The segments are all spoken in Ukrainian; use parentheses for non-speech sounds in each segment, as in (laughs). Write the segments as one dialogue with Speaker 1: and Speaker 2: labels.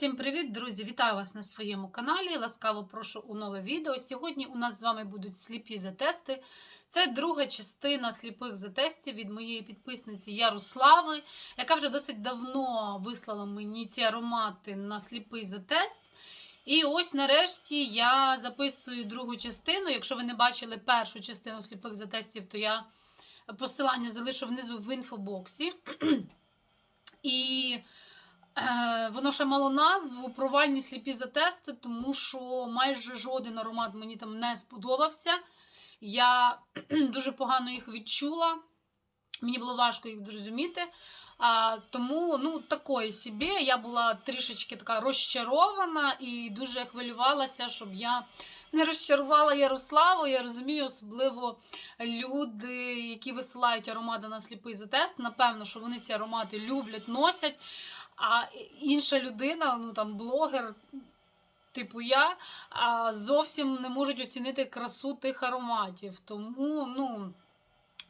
Speaker 1: Всім привіт, друзі! Вітаю вас на своєму каналі. Ласкаво прошу у нове відео. Сьогодні у нас з вами будуть сліпі затести. Це друга частина сліпих затестів від моєї підписниці Ярослави, яка вже досить давно вислала мені ці аромати на сліпий затест. І ось нарешті я записую другу частину. Якщо ви не бачили першу частину сліпих затестів, то я посилання залишу внизу в інфобоксі. (clears throat) І Воно ще мало назву провальні сліпі затести, тому що майже жоден аромат мені там не сподобався. Я (clears throat) дуже погано їх відчула. Мені було важко їх зрозуміти. А, Тому, ну, такої собі, я була трішечки така розчарована і дуже хвилювалася, щоб я не розчарувала Ярославу. Я розумію, особливо люди, які висилають аромати на сліпий затест. Напевно, що вони ці аромати люблять, носять. А інша людина, ну там блогер, типу я, зовсім не можуть оцінити красу тих ароматів. Тому, ну.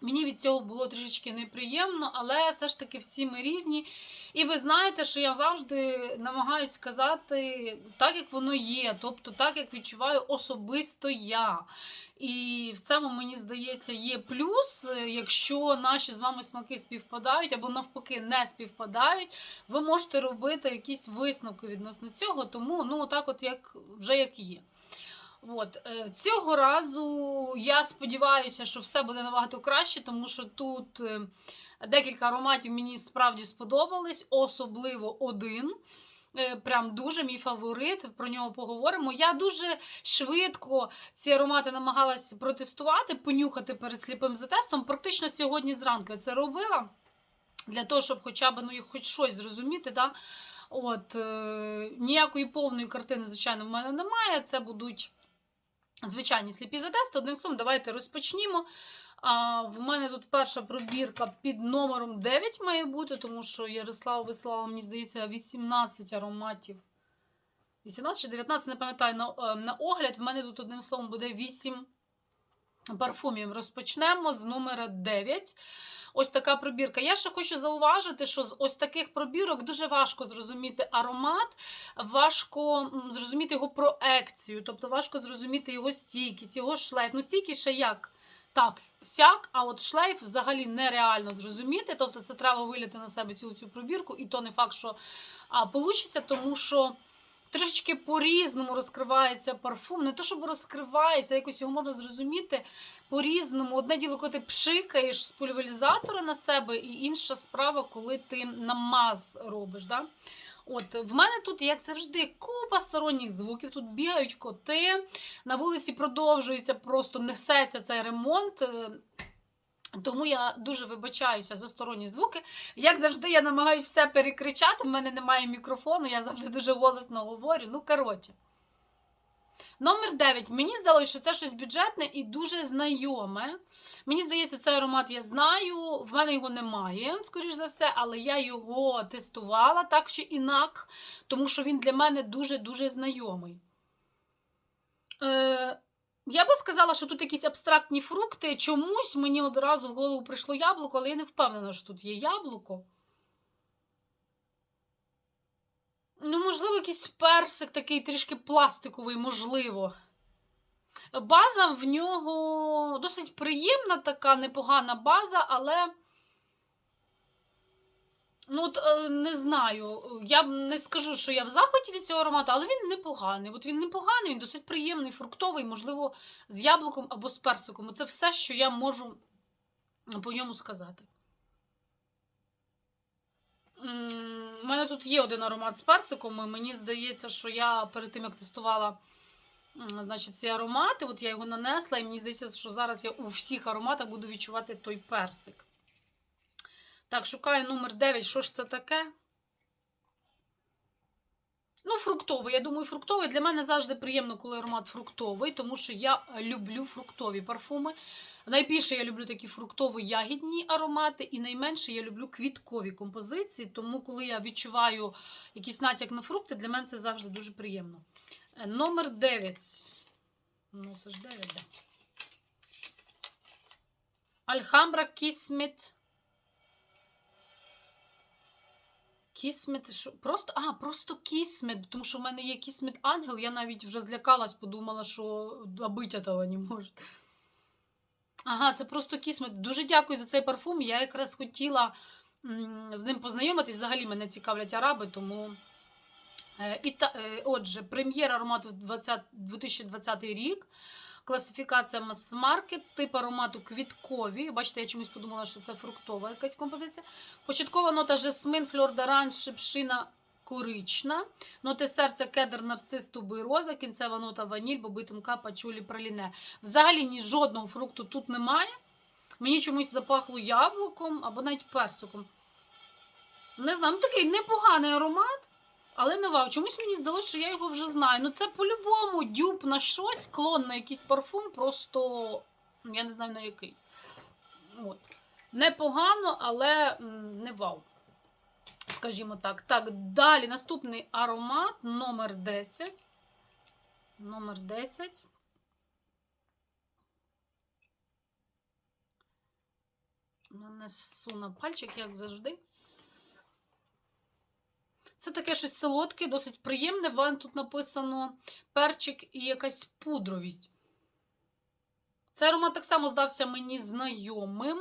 Speaker 1: Мені від цього було трішечки неприємно, але все ж таки всі ми різні. І ви знаєте, що я завжди намагаюся сказати так, як воно є, тобто так, як відчуваю особисто я. І в цьому, мені здається, є плюс, якщо наші з вами смаки співпадають або навпаки не співпадають, ви можете робити якісь висновки відносно цього, тому ну, так от як вже як є. От. е, Цього разу я сподіваюся, що все буде набагато краще, тому що тут е, декілька ароматів мені справді сподобались, особливо один. Е, Прям дуже мій фаворит, про нього поговоримо. Я дуже швидко ці аромати намагалась протестувати, понюхати перед сліпим затестом. Практично сьогодні зранку я це робила для того, щоб хоча б ну, хоч щось зрозуміти. Да? От, е, Ніякої повної картини, звичайно, в мене немає. Це будуть звичайні сліпі затести. Одним словом, давайте розпочнімо. А, В мене тут перша пробірка під номером 9 має бути, тому що Ярослав вислала, мені здається, 18 ароматів. 18 чи 19, не пам'ятаю, на, е, на огляд. В мене тут, одним словом, буде 8 парфумів. Розпочнемо з номера 9. Ось така пробірка. Я ще хочу зауважити, що з ось таких пробірок дуже важко зрозуміти аромат, важко зрозуміти його проекцію, тобто важко зрозуміти його стійкість, його шлейф. Ну, стійкість ще як? Так, сяк, а от шлейф взагалі нереально зрозуміти. Тобто це треба виляти на себе цілу цю пробірку, і то не факт, що а, получиться, тому що трішечки по-різному розкривається парфум. Не то, щоб розкривається, якось його можна зрозуміти по-різному. Одне діло, коли ти пшикаєш з пульверизатора на себе, і інша справа, коли ти намаз робиш. Да? От, в мене тут, як завжди, купа сторонніх звуків. Тут бігають коти, на вулиці продовжується, просто несеться цей ремонт. Тому я дуже вибачаюся за сторонні звуки. Як завжди, я намагаюся все перекричати. в мене немає мікрофону, я завжди дуже голосно говорю. Ну, коротше. Номер 9. Мені здалося, що це щось бюджетне і дуже знайоме. Мені здається, цей аромат я знаю. В мене його немає, скоріш за все, але я його тестувала так чи інак, тому що він для мене дуже-дуже знайомий. Я би сказала, що тут якісь абстрактні фрукти. Чомусь мені одразу в голову прийшло яблуко, але я не впевнена, що тут є яблуко. Ну, можливо, якийсь персик такий трішки пластиковий, можливо. База в нього досить приємна, така непогана база, але. Ну, от е, не знаю. Я не скажу, що я в захваті від цього аромату, але він непоганий. От він непоганий, він досить приємний, фруктовий, можливо, з яблуком або з персиком. Це все, що я можу по ньому сказати. У мене тут є один аромат з персиком, і мені здається, що я перед тим, як тестувала значить, ці аромати, от я його нанесла, і мені здається, що зараз я у всіх ароматах буду відчувати той персик. Так, шукаю номер 9. Що ж це таке? Ну, фруктовий. Я думаю, фруктовий. Для мене завжди приємно, коли аромат фруктовий, тому що я люблю фруктові парфуми. Найбільше я люблю такі фруктово-ягідні аромати, і найменше я люблю квіткові композиції. Тому, коли я відчуваю якийсь натяк на фрукти, для мене це завжди дуже приємно. Е, Номер 9. Ну, це ж 9, да. Альхамбра Кісміт. Кісмет, що просто, а, просто кісмет, тому що в мене є кісмет ангел, я навіть вже злякалась, подумала, що обить того не може. Ага, це просто кісмет. Дуже дякую за цей парфум. Я якраз хотіла з ним познайомитись. Взагалі мене цікавлять араби, тому. Е, І та, е, отже, прем'єра аромату 20, 2020 рік. Класифікація мас-маркет, тип аромату квіткові. Бачите, я чомусь подумала, що це фруктова якась композиція. Початкова нота жасмин, фльор d'arange, шипшина корична. Ноти серця, кедр, нарцис, тубероза, кінцева нота ваніль, боби тонка, пачулі, праліне. Взагалі ні жодного фрукту тут немає. Мені чомусь запахло яблуком або навіть персиком. Не знаю, ну такий непоганий аромат. Але не вау, чомусь мені здалося, що я його вже знаю. Ну це по-любому дюб на щось, клон на якийсь парфум, просто ну, я не знаю на який. От. Непогано, але не вау. Скажімо так. Так, далі наступний аромат номер 10. Номер 10. Нанесу на пальчик, як завжди. Це таке щось солодке, досить приємне. В мене тут написано перчик і якась пудровість. Цей аромат так само здався мені знайомим.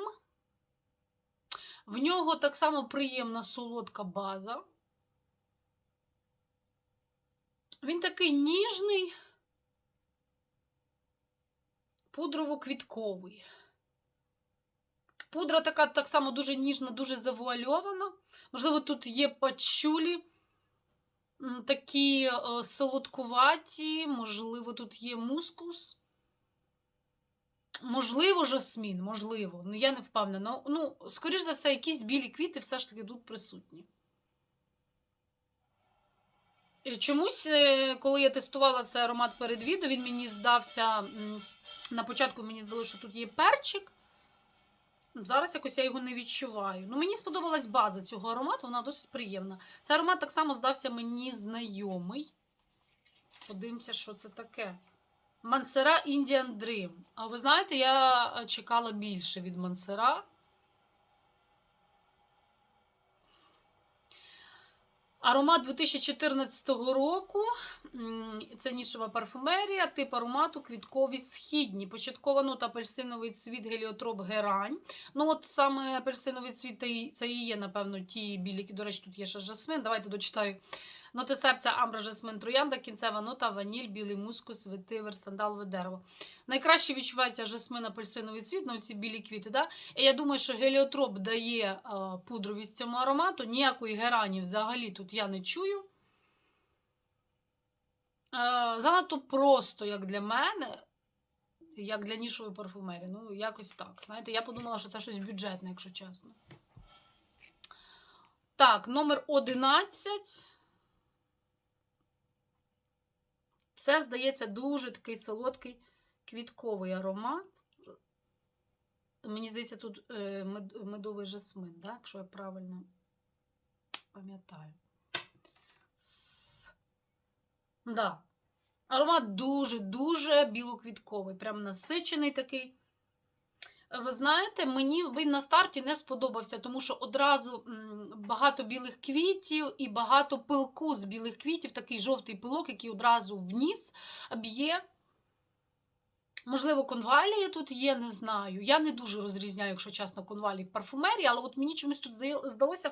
Speaker 1: В нього так само приємна солодка база. Він такий ніжний, пудрово-квітковий. Пудра така так само дуже ніжна, дуже завуальована. Можливо, тут є пачулі такі е, солодкуваті, можливо, тут є мускус. Можливо, жасмін, можливо. Ну, я не впевнена. Ну, скоріш за все, якісь білі квіти все ж таки тут присутні. Чомусь, е, коли я тестувала цей аромат перед відео, він мені здався. На початку мені здалося, що тут є перчик. Зараз якось я його не відчуваю. Ну, мені сподобалась база цього аромату, вона досить приємна. Цей аромат так само здався мені знайомий. Подивимося, що це таке. Мансера Indian Dream. А ви знаєте, я е, чекала більше від Мансера. Аромат 2014 року. Це нішева парфумерія, тип аромату квіткові східні. Початкова нота апельсиновий цвіт, геліотроп, герань. Ну, от саме апельсиновий цвіт, це і є, напевно, ті білі, до речі, тут є ще жасмин. Давайте дочитаю. Ноти серця, амбра, жасмин, троянда, кінцева нота, ваніль, білий мускус, ветивер, сандалове дерево. Найкраще відчувається жасмин, апельсиновий цвіт, ну ці білі квіти. Да? І я думаю, що геліотроп дає а, пудровість цьому аромату. Ніякої герані взагалі тут я не чую. Е, занадто просто, як для мене, як для нішової парфумерії. Ну, якось так. Знаєте, я подумала, що це щось бюджетне, якщо чесно. Так, номер 11. Це, здається, дуже такий солодкий квітковий аромат. Мені здається, тут е, медовий жасмин, да? якщо я правильно пам'ятаю. Да. Аромат дуже-дуже білоквітковий, прям насичений такий. Ви знаєте, мені він на старті не сподобався, тому що одразу багато білих квітів і багато пилку з білих квітів, такий жовтий пилок, який одразу в ніс б'є. Можливо, конвалія тут є, не знаю. Я не дуже розрізняю, якщо чесно, конвалії в парфумерії, але от мені чомусь тут здалося,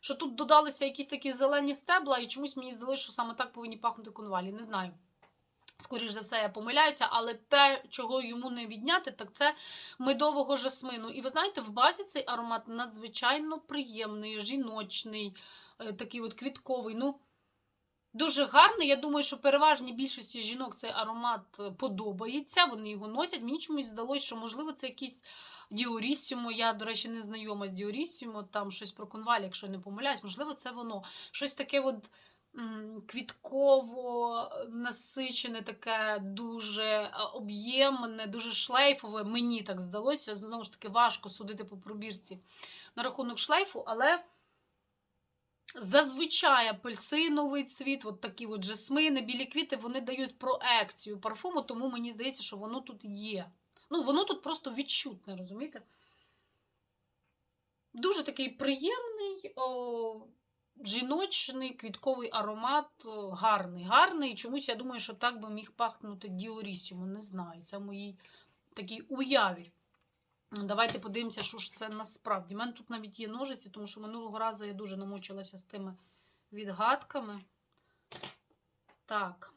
Speaker 1: що тут додалися якісь такі зелені стебла, і чомусь мені здалося, що саме так повинні пахнути конвалії. Не знаю. Скоріш за все, я помиляюся, але те, чого йому не відняти, так це медового жасмину. І ви знаєте, в базі цей аромат надзвичайно приємний, жіночний, е, такий от квітковий. Ну, дуже гарний. Я думаю, що переважній більшості жінок цей аромат е, подобається, вони його носять. Мені чомусь здалося, що, можливо, це якийсь Діорісімо. Я, до речі, не знайома з Діорісімо, там щось про конваль, якщо не помиляюсь, можливо, це воно. Щось таке от квітково насичене, таке дуже е, об'ємне, дуже шлейфове. Мені так здалося. Знову ж таки, важко судити по пробірці на рахунок шлейфу, але. Зазвичай апельсиновий цвіт, от такі от жасмини, білі квіти, вони дають проекцію парфуму, тому мені здається, що воно тут є. Ну, воно тут просто відчутне, розумієте? Дуже такий приємний, о, жіночний квітковий аромат е, гарний. Гарний. Чомусь я думаю, що так би міг пахнути Діорісімо. Не знаю. Це в моїй такій уяві. Давайте подивимося, що ж це насправді. У мене тут навіть є ножиці, тому що минулого разу я дуже намучилася з тими відгадками. Так.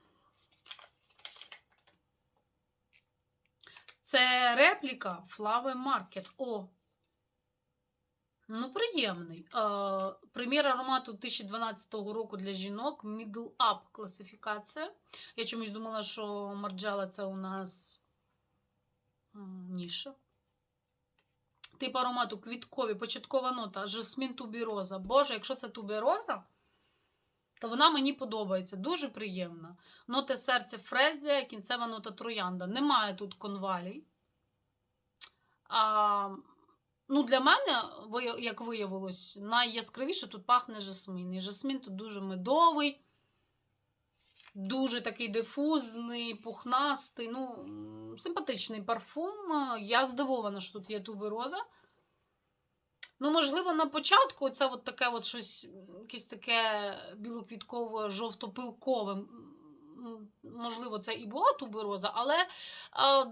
Speaker 1: Це репліка Flower Market. О! Ну, приємний. Е, Примір аромату 2012 року для жінок. Middle Up класифікація. Я чомусь думала, що Марджела це у нас ніша. Тип аромату квіткові, початкова нота, жасмін тубіроза. Боже, якщо це тубіроза, то вона мені подобається. Дуже приємна. Ноти серця фрезія, кінцева нота троянда. Немає тут конвалій. А, ну, для мене, як виявилось, найяскравіше тут пахне жасмін. І жасмін тут дуже медовий, дуже такий дифузний, пухнастий, ну, симпатичний парфум. Я здивована, що тут є тубероза. Ну, можливо, на початку це от таке от щось, якесь таке білоквіткове, жовтопилкове. Можливо, це і була тубероза, але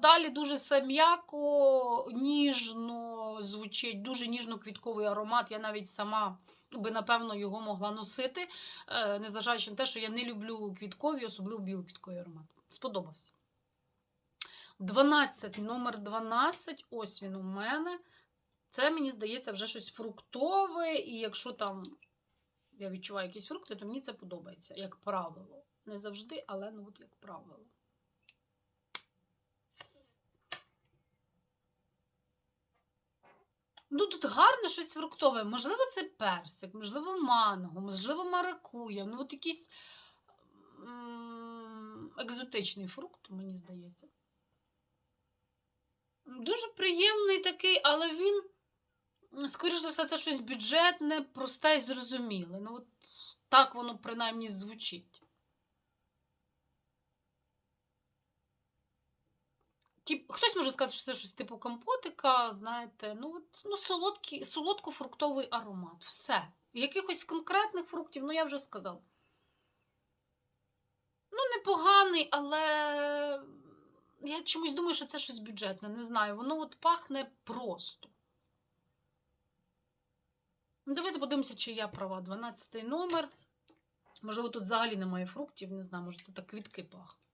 Speaker 1: далі дуже все м'яко, ніжно звучить, дуже ніжно-квітковий аромат. Я навіть сама би, напевно, його могла носити, е, незважаючи на те, що я не люблю квіткові, особливо білоквітковий аромат. Сподобався. 12, номер 12, ось він у мене. Це, мені здається, вже щось фруктове, і якщо там я відчуваю якісь фрукти, то мені це подобається, як правило. Не завжди, але ну от як правило. Ну, тут гарне щось фруктове. Можливо, це персик, можливо, манго, можливо, маракуя. Ну, от якийсь екзотичний фрукт, мені здається. Дуже приємний такий, але він, скоріш за все, це щось бюджетне, просте і зрозуміле. Ну, от так воно принаймні звучить. Тіп, хтось може сказати, що це щось типу компотика, знаєте, ну, от, ну солодкий, солодко-фруктовий аромат. Все. Якихось конкретних фруктів, ну я вже сказала. Ну, непоганий, але я чомусь думаю, що це щось бюджетне, не знаю. Воно от пахне просто. Ну, Давайте подивимося, чи я права. 12 номер. Можливо, тут взагалі немає фруктів, не знаю, може це так квітки пахнуть.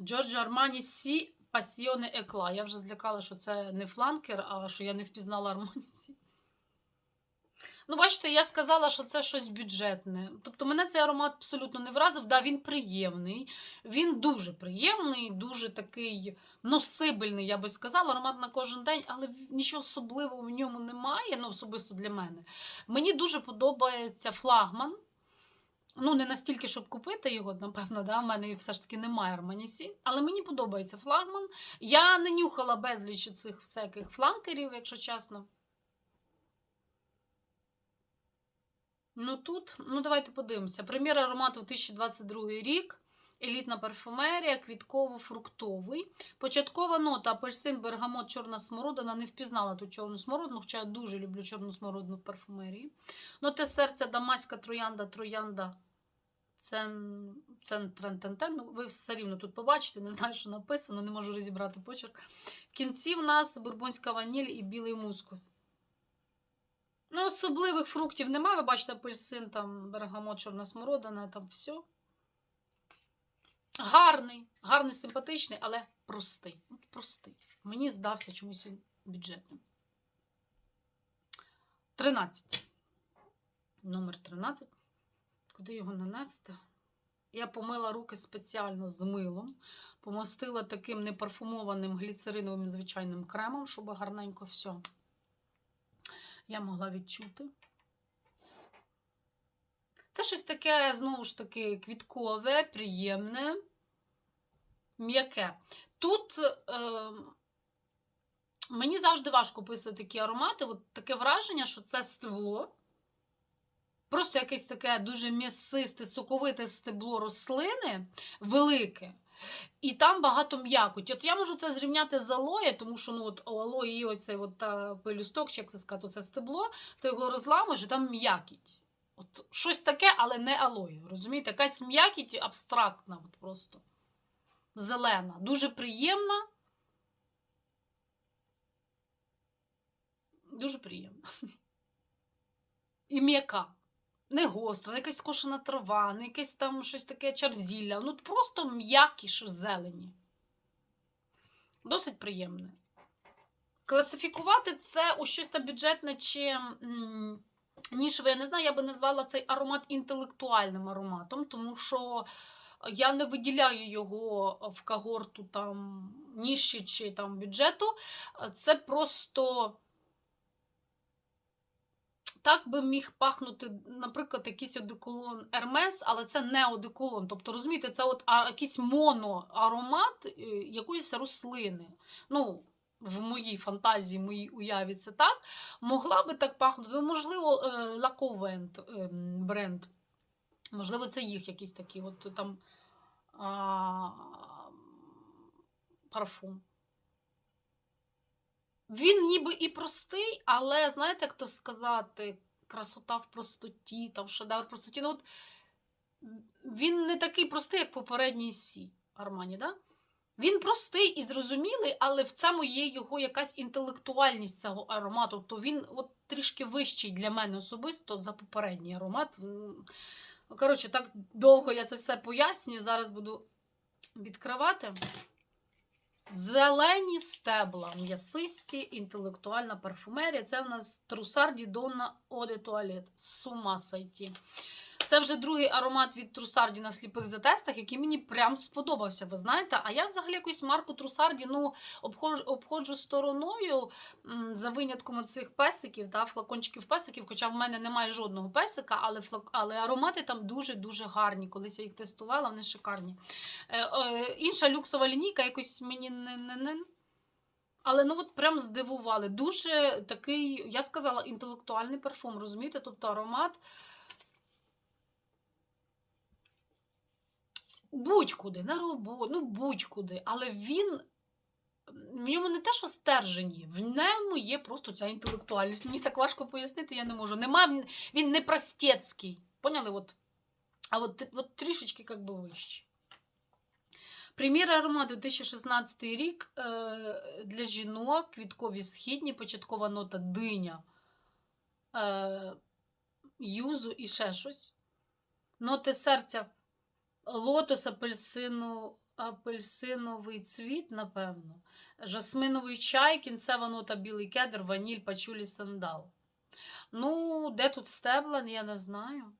Speaker 1: Джорджо Армані Сі Пасіоне Екла. Я вже злякала, що це не фланкер, а що я не впізнала Армані Сі. Ну, бачите, я сказала, що це щось бюджетне. Тобто мене цей аромат абсолютно не вразив. Да, він приємний, він дуже приємний, дуже такий носибельний, я би сказала, аромат на кожен день, але нічого особливого в ньому немає, ну, особисто для мене. Мені дуже подобається флагман. Ну, не настільки, щоб купити його, напевно, да? в мене все ж таки немає Арманісі. Але мені подобається флагман. Я не нюхала безліч цих всяких фланкерів, якщо чесно. Ну тут, ну давайте подивимося. Прем'єра аромату 2022 рік. Елітна парфумерія, квітково-фруктовий. Початкова нота апельсин, бергамот, чорна смородина. Не впізнала ту чорну смородину, хоча я дуже люблю чорну смородину в парфумерії. Ноти серця, дамаська троянда, троянда. Цен, цен, трен, тен, тен. Ну, ви все рівно тут побачите, не знаю, що написано, не можу розібрати почерк. В кінці в нас бурбонська ваніль і білий мускус. Ну, особливих фруктів немає. Ви бачите, апельсин, там, бергамот, чорна смородина, там все. Гарний, гарний, симпатичний, але простий. От простий. Мені здався чомусь він бюджетним. 13. Номер 13. Куди його нанести? Я помила руки спеціально з милом, помастила таким непарфумованим гліцериновим звичайним кремом, щоб гарненько все я могла відчути. Це щось таке, знову ж таки, квіткове, приємне, м'яке. Тут е, мені завжди важко писати такі аромати. От таке враження, що це стебло. Просто якесь таке дуже м'ясисте, соковите стебло рослини, велике. І там багато м'якоті. От я можу це зрівняти з алоє, тому що ну, от у алої оцей от, та, пелюсток, чи як це сказати, це стебло, ти його розламуєш, і там м'якіть. От щось таке, але не алоє. Розумієте? Якась м'якіть абстрактна, от просто зелена. Дуже приємна. Дуже приємна. (laughs) І м'яка. Не гостра, не якась скошена трава, не якесь там щось таке чарзілля. Ну, просто м'якіш зелені. Досить приємне. Класифікувати це у щось там бюджетне чи нішеве, я не знаю, я би назвала цей аромат інтелектуальним ароматом, тому що я не виділяю його в когорту там ніші чи там бюджету. Це просто так би міг пахнути, наприклад, якийсь одеколон Ермес, але це не одеколон. Тобто, розумієте, це от якийсь моноаромат е, якоїсь рослини. Ну, в моїй фантазії, в моїй уяві це так. Могла би так пахнути. Ну, можливо, Лаковент е, бренд. Можливо, це їх якийсь такий от там а, парфум. Він ніби і простий, але знаєте, як то сказати, красота в простоті, там шедевр в простоті. Ну, от, він не такий простий, як попередній Сі Армані, да? Він простий і зрозумілий, але в цьому є його якась інтелектуальність цього аромату. Тобто він от трішки вищий для мене особисто за попередній аромат. Коротше, так довго я це все пояснюю. Зараз буду відкривати. Зелені стебла, м'ясисті, інтелектуальна парфумерія. Це в нас Трусарді Донна Оде Туалет. Сума сайті. Це вже другий аромат від Трусарді на сліпих затестах, який мені прям сподобався. Ви знаєте, а я взагалі якусь марку Трусарді ну, обходжу, обходжу стороною за винятком цих песиків, та, флакончиків песиків. Хоча в мене немає жодного песика, але, флак... але аромати там дуже-дуже гарні. Колись я їх тестувала, вони шикарні. Е, е, інша люксова лінійка якось мені не. не, не... Але ну от прям здивували. Дуже такий, я сказала, інтелектуальний парфум, розумієте? Тобто аромат. Будь-куди, на роботу, ну будь-куди. Але він. В ньому не те, що стержень є, в ньому є просто ця інтелектуальність. Мені так важко пояснити, я не можу. Нема, він, він не простецький. Поняли? От. А от, от трішечки як би вище. Примір аромату 2016 рік е, для жінок, квіткові східні, початкова нота диня, е, юзу і ще щось. Ноти серця лотос, апельсину, апельсиновий цвіт, напевно. Жасминовий чай, кінцева нота білий кедр, ваніль, пачулі, сандал. Ну, де тут стебла, я не знаю.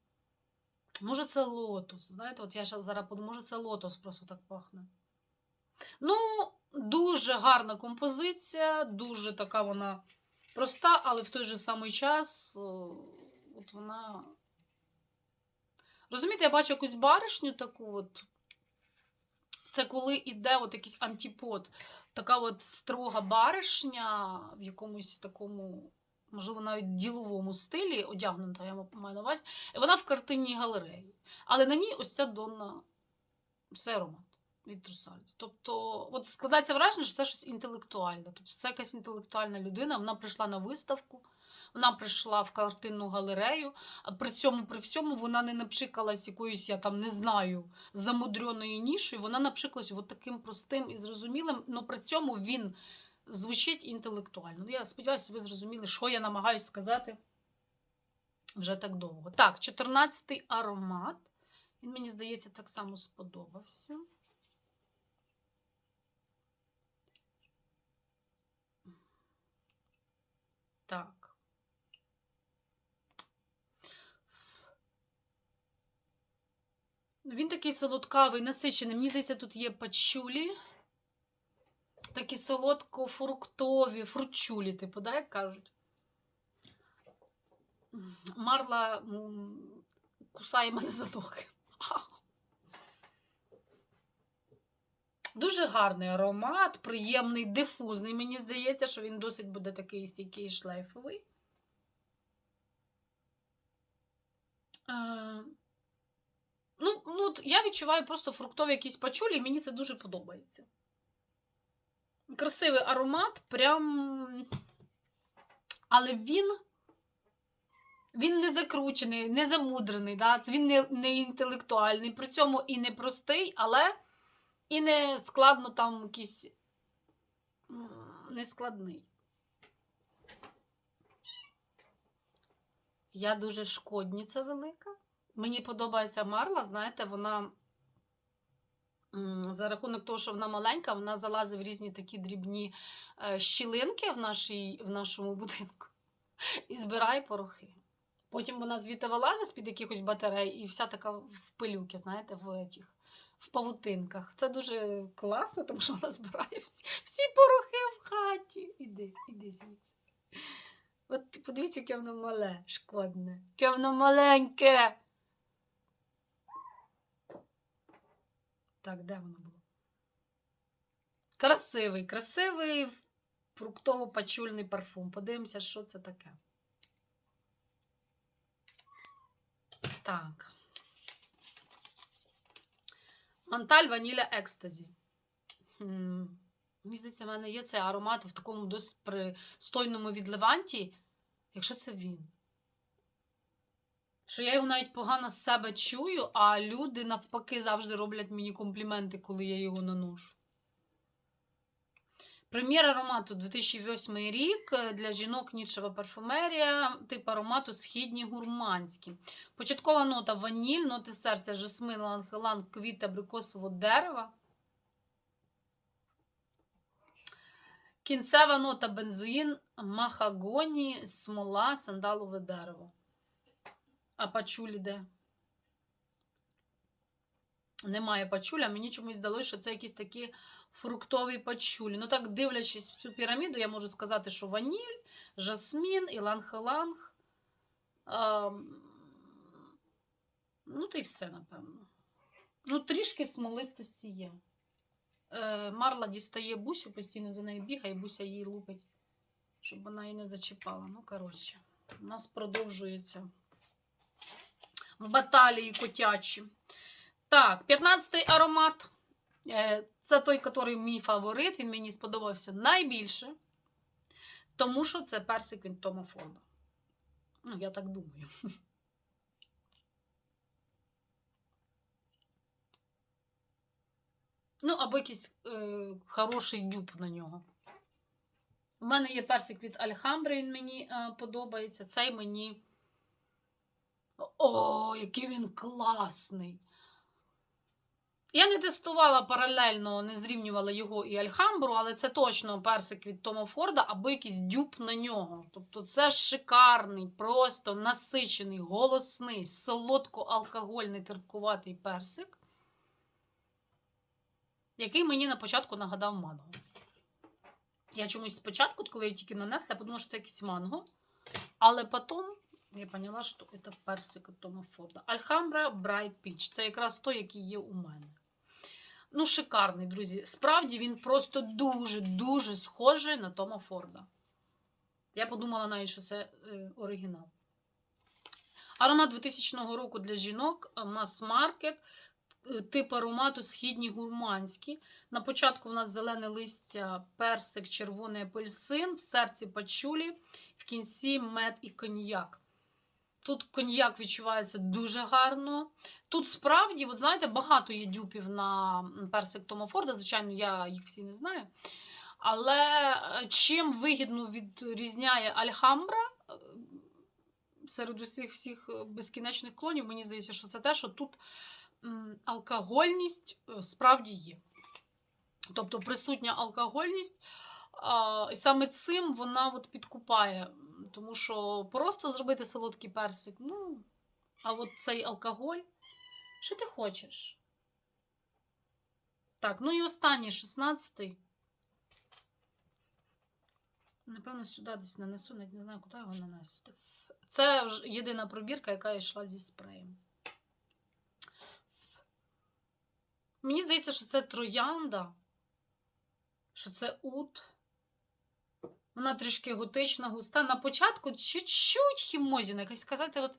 Speaker 1: Може, це лотос. Знаєте, от я зараз подумаю, може, це лотос просто так пахне. Ну, дуже гарна композиція, дуже така вона проста, але в той же самий час от вона. Розумієте, я бачу якусь баришню таку от. Це коли іде от якийсь антипод. Така от строга баришня в якомусь такому, можливо, навіть діловому стилі одягнута, я маю на увазі. Вона в картинній галереї. Але на ній ось ця Донна все аромат від Трусарді. Тобто, от складається враження, що це щось інтелектуальне. Тобто, це якась інтелектуальна людина, вона прийшла на виставку, вона прийшла в картинну галерею, а при цьому, при всьому, вона не напшикалась якоюсь, я там не знаю, замудреною нішою. Вона напшиклась от таким простим і зрозумілим, але при цьому він звучить інтелектуально. Ну, Я сподіваюся, ви зрозуміли, що я намагаюся сказати вже так довго. Так, 14-й аромат. Він, мені здається, так само сподобався. Так. Він такий солодкавий, насичений. Мені здається, тут є пачулі. Такі солодко-фруктові, фручулі, типу, да, як кажуть. Марла кусає мене за ноги. Дуже гарний аромат, приємний, дифузний. Мені здається, що він досить буде такий стійкий шлейфовий. Ну, ну я відчуваю просто фруктові якісь пачулі, і мені це дуже подобається. Красивий аромат, прям. Але він. Він не закручений, не замудрений, да? Він не, не інтелектуальний, при цьому і не простий, але і не складно там якийсь нескладний. Я дуже шкодниця велика. Мені подобається марла, знаєте, вона за рахунок того, що вона маленька, вона залазить в різні такі дрібні е, щілинки в, нашій, в нашому будинку і збирає порохи. Потім вона звідти вилазить з-під якихось батарей і вся така в пилюки, знаєте, в этих, в павутинках. Це дуже класно, тому що вона збирає всі, всі порохи в хаті. Іди, іди звідси. От подивіться, яке воно мале, шкодне, яке воно маленьке. Так, де воно було? Красивий, красивий фруктово-пачульний парфум. Подивимося, що це таке. Так. Монталь ваніля екстазі. Мені здається, в мене є цей аромат в такому досить пристойному відливанті, якщо це він. Що я його навіть погано з себе чую, а люди навпаки завжди роблять мені компліменти, коли я його наношу. Прем'єр аромату 2008 рік е, для жінок нічева парфумерія, тип аромату східні гурманські. Початкова нота ваніль, ноти серця, жасмин, ланхелан, квіт абрикосового дерева. Кінцева нота бензоїн, махагоні, смола, сандалове дерево. А пачулі де? Немає пачуля. Мені чомусь здалося, що це якісь такі фруктові пачулі. Ну, так, дивлячись в цю піраміду, я можу сказати, що ваніль, жасмін, іланг-еланг. Ем, Ну, та й все, напевно. Ну, трішки смолистості є. Е, Марла дістає бусю, постійно за нею бігає, буся її лупить, щоб вона її не зачіпала. Ну, коротше, у нас продовжується баталії котячі. Так, 15-й аромат. Е, Це той, який мій фаворит. Він мені сподобався найбільше. Тому що це персик від Тома Форда. Ну, я так думаю. (laughs) Ну, або якийсь е, хороший дюб на нього. У мене є персик від Альхамбри, він мені е, подобається. Цей мені. О, який він класний! Я не тестувала паралельно, не зрівнювала його і Альхамбру, але це точно персик від Тома Форда або якийсь дюб на нього. Тобто це шикарний, просто насичений, голосний, солодко-алкогольний терпкуватий персик, який мені на початку нагадав манго. Я чомусь спочатку, коли я тільки нанесла, я подумала, що це якийсь манго. Але потім я поняла, що це персик Тома Форда. Альхамбра Bright Peach. Це якраз той, який є у мене. Ну, шикарний, друзі. Справді він просто дуже-дуже схожий на Тома Форда. Я подумала навіть, що це е, оригінал. Аромат 2000 року для жінок мас-маркет. Тип аромату східні гурманські. На початку у нас зелене листя, персик, червоний апельсин, в серці пачулі, в кінці мед і коньяк. Тут коньяк відчувається дуже гарно. Тут справді, от знаєте, багато є дюпів на персик Тома Форда. Звичайно, я їх всі не знаю. Але е, чим вигідно відрізняє Альхамбра е, серед усіх всіх безкінечних клонів, мені здається, що це те, що тут алкогольність е, справді є. Тобто присутня алкогольність. І саме цим вона от підкупає. Тому що просто зробити солодкий персик, ну, а от цей алкоголь. Що ти хочеш? Так, ну і останній 16-й. Напевно, сюди десь нанесу, не знаю, куди його нанести. Це єдина пробірка, яка йшла зі спреєм. Мені здається, що це троянда, що це ут. Вона трішки готична, густа. На початку чуть-чуть хімозіна. Якась сказати, от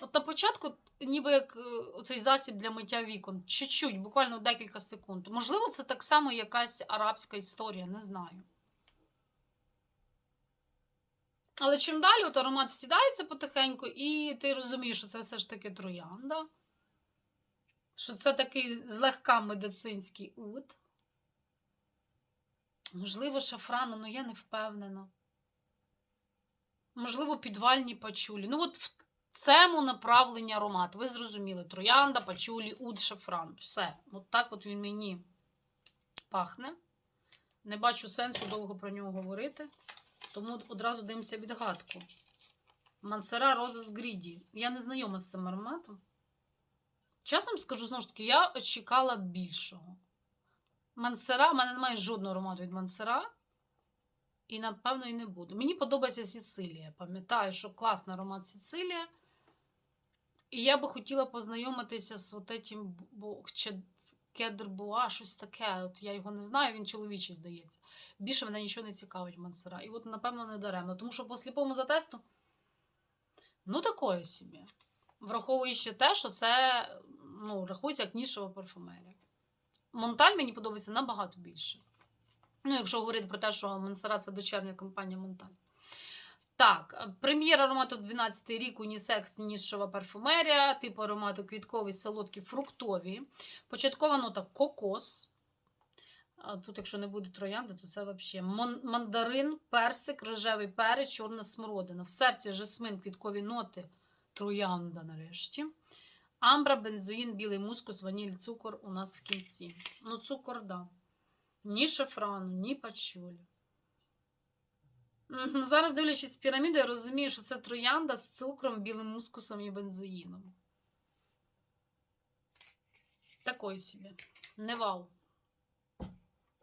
Speaker 1: От на початку, ніби як е, оцей засіб для миття вікон, чуть-чуть, буквально декілька секунд. Можливо, це так само якась арабська історія, не знаю. Але чим далі от аромат всідається потихеньку, і ти розумієш, що це все ж таки троянда. Що це такий злегка медицинський ут. Можливо, шафрана, але я не впевнена. Можливо, підвальні пачулі. Ну, от в цьому направлення аромат. Ви зрозуміли, троянда, пачулі, ут, шафран. Все. От так от він мені пахне. Не бачу сенсу довго про нього говорити. Тому одразу дивимося відгадку. Мансера Роза з Гріді. Я не знайома з цим ароматом. Чесно скажу, знову ж таки, я чекала більшого. Мансера, в мене немає жодного аромату від Мансера. І, напевно, і не буду. Мені подобається Сіцилія. Пам'ятаю, що класний аромат Сіцилія. І я би хотіла познайомитися з от этим бо- чи кедр буа, щось таке. От я його не знаю, він чоловічий, здається. Більше мене нічого не цікавить Мансера. І от, напевно, не даремно. Тому що по сліпому затесту, ну, такое собі. Враховуючи те, що це ну, рахується як нішова парфумерія. Монталь мені подобається набагато більше. Ну, якщо говорити про те, що Монсера це дочерня компанія Монталь. Так, прем'єра аромату 12 рік, унісекс, нішова парфумерія, типу аромату квітковий, солодкі, фруктові. Початкова нота кокос. А Тут, якщо не буде троянди, то це взагалі мандарин, персик, рожевий перець, чорна смородина. В серці жасмин, квіткові ноти, троянда нарешті. Амбра, бензоїн, білий мускус, ваніль, цукор у нас в кінці. Ну, цукор, да. Ні шафрану, ні пачулі. Ну, Зараз, дивлячись піраміду, я розумію, що це троянда з цукром, білим мускусом і бензоїном. Такої собі. Не вау.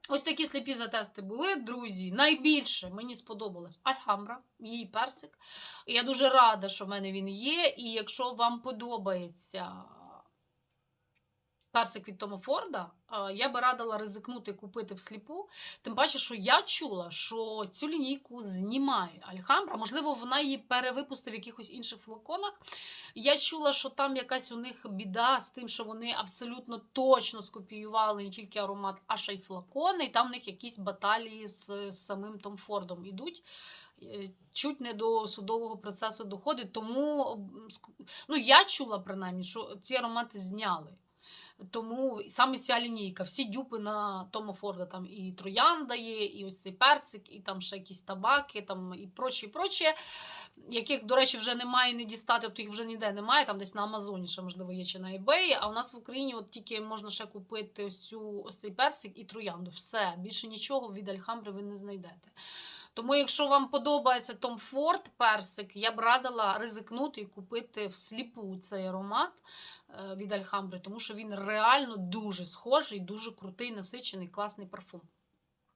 Speaker 1: Ось такі сліпі затести були, друзі. Найбільше мені сподобалась Альхамбра, її персик. Я дуже рада, що в мене він є. І якщо вам подобається персик від Тома Форда, я би радила ризикнути купити всліпу. Тим паче, що я чула, що цю лінійку знімає Альхамбра. Можливо, вона її перевипустить в якихось інших флаконах. Я чула, що там якась у них біда з тим, що вони абсолютно точно скопіювали не тільки аромат, а ще й флакони, і там в них якісь баталії з, з самим Том Фордом ідуть. Е, Чуть не до судового процесу доходить, тому ну, я чула принаймні, що ці аромати зняли. Тому саме ця лінійка, всі дюпи на Тома Форда, там і троянда є, і ось цей персик, і там ще якісь табаки, там і прочі, прочі, яких, до речі, вже немає не дістати, тобто їх вже ніде немає, там десь на Амазоні, ще, можливо, є чи на eBay, а у нас в Україні от тільки можна ще купити ось, цю, ось цей персик і троянду. Все, більше нічого від Альхамбри ви не знайдете. Тому, якщо вам подобається Том Форд персик, я б радила ризикнути і купити всліпу цей аромат е, від Альхамбри, тому що він реально дуже схожий, дуже крутий, насичений, класний парфум.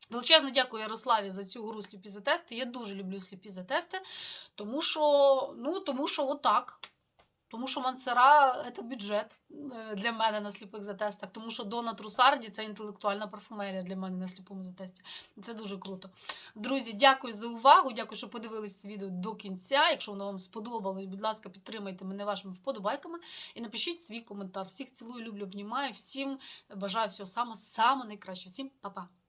Speaker 1: Величезно дякую Ярославі за цю гру сліпі затести. Я дуже люблю сліпі затести, тому що, ну, тому що отак. Тому що Мансера це бюджет е, для мене на сліпих затестах. Тому що Дона Трусарді це інтелектуальна парфумерія для мене на сліпому затесті. Це дуже круто. Друзі, дякую за увагу. Дякую, що подивились це відео до кінця. Якщо воно вам сподобалось, будь ласка, підтримайте мене вашими вподобайками і напишіть свій коментар. Всіх цілую, люблю, обнімаю. Всім бажаю всього самого, самого найкращого. Всім па-па!